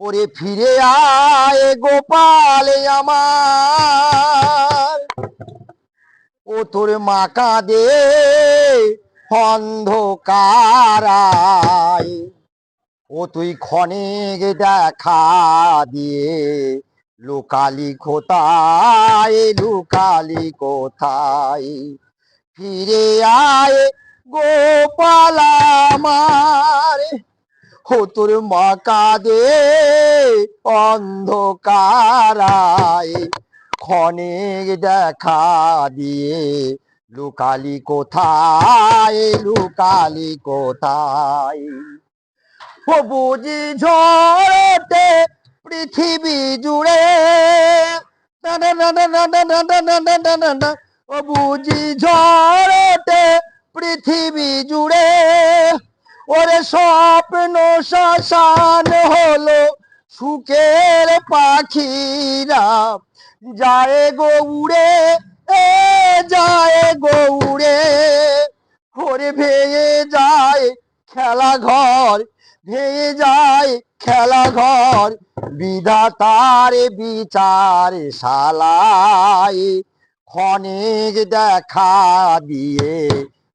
ওরে ফিরে আয় গোপাল আমার। ও তোর মা কাঁদে অন্ধকারায়। ও তুই ক্ষণিক দেখা দিয়ে লুকালি কোথায় লুকালি কোথায়? ফিরে আয় গোপাল আমার। হতুর মকাদে অন্ধকারায় ক্ষণে দেখা দিয়ে লুকালি কোথায় লুকালি কোথায় বুঝি ঝড়তে পৃথিবী জুড়ে ও বুঝি ঝড়তে পৃথিবী জুড়ে ওরে স্বপ্ন শ্মশান হলো সুখের পাখিরা। যায় গো উড়ে, এ যায় গো উড়ে। ওরে ভেঙে যায় খেলা ঘর, ভেঙে যায় খেলা ঘর। বিধাতার বিচার শালায় ক্ষণিক দেখা দিয়ে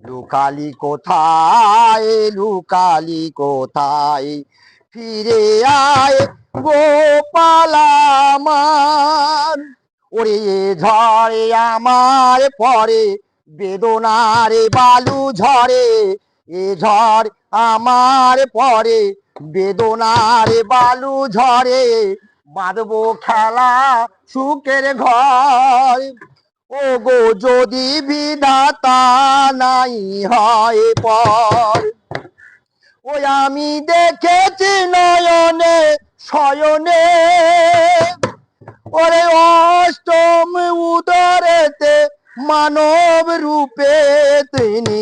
লুকালি কোথায় লুকালি কোথায়? ফিরে আয় গোপাল আমার। ওরে ঝড়ে আমার পরে, বেদনারে বালু ঝরে। এ ঝড় আমার পরে, বেদনারে বালু ঝরে। বাঁধবো খেলা সুখের ঘর। ও গো যদি বিধাতা নাই হয় পর ও আমি দেখেছি নয়নে, শয়নে। ওরে অষ্টম উদরেতে মানব রূপে তিনি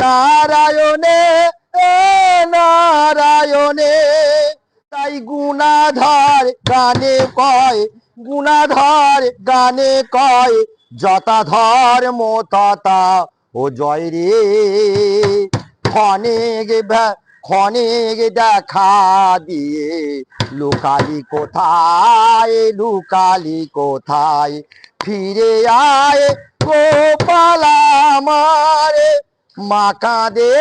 নারায়ণে নারায়ণে। তাই গুণাধার গানে কয়, গুণাধার গানে কয় যথাধর মততা, ও জয় রে। ক্ষণিক ভ্যা- দেখা দিয়ে, লুকালি কোথায় লুকালি কোথায়? ফিরে আয় গোপাল আমার, মা কাঁদে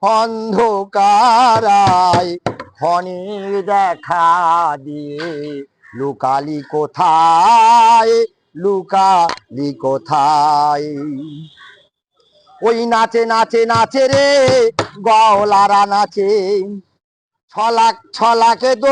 অন্ধকারায়। ক্ষণিক দেখা দিয়ে, লুকালি কোথায় লুকালি কোথায়? ওই নাচে নাচে নাচে রে গলারা নাচে ছলাক ছলাকে দো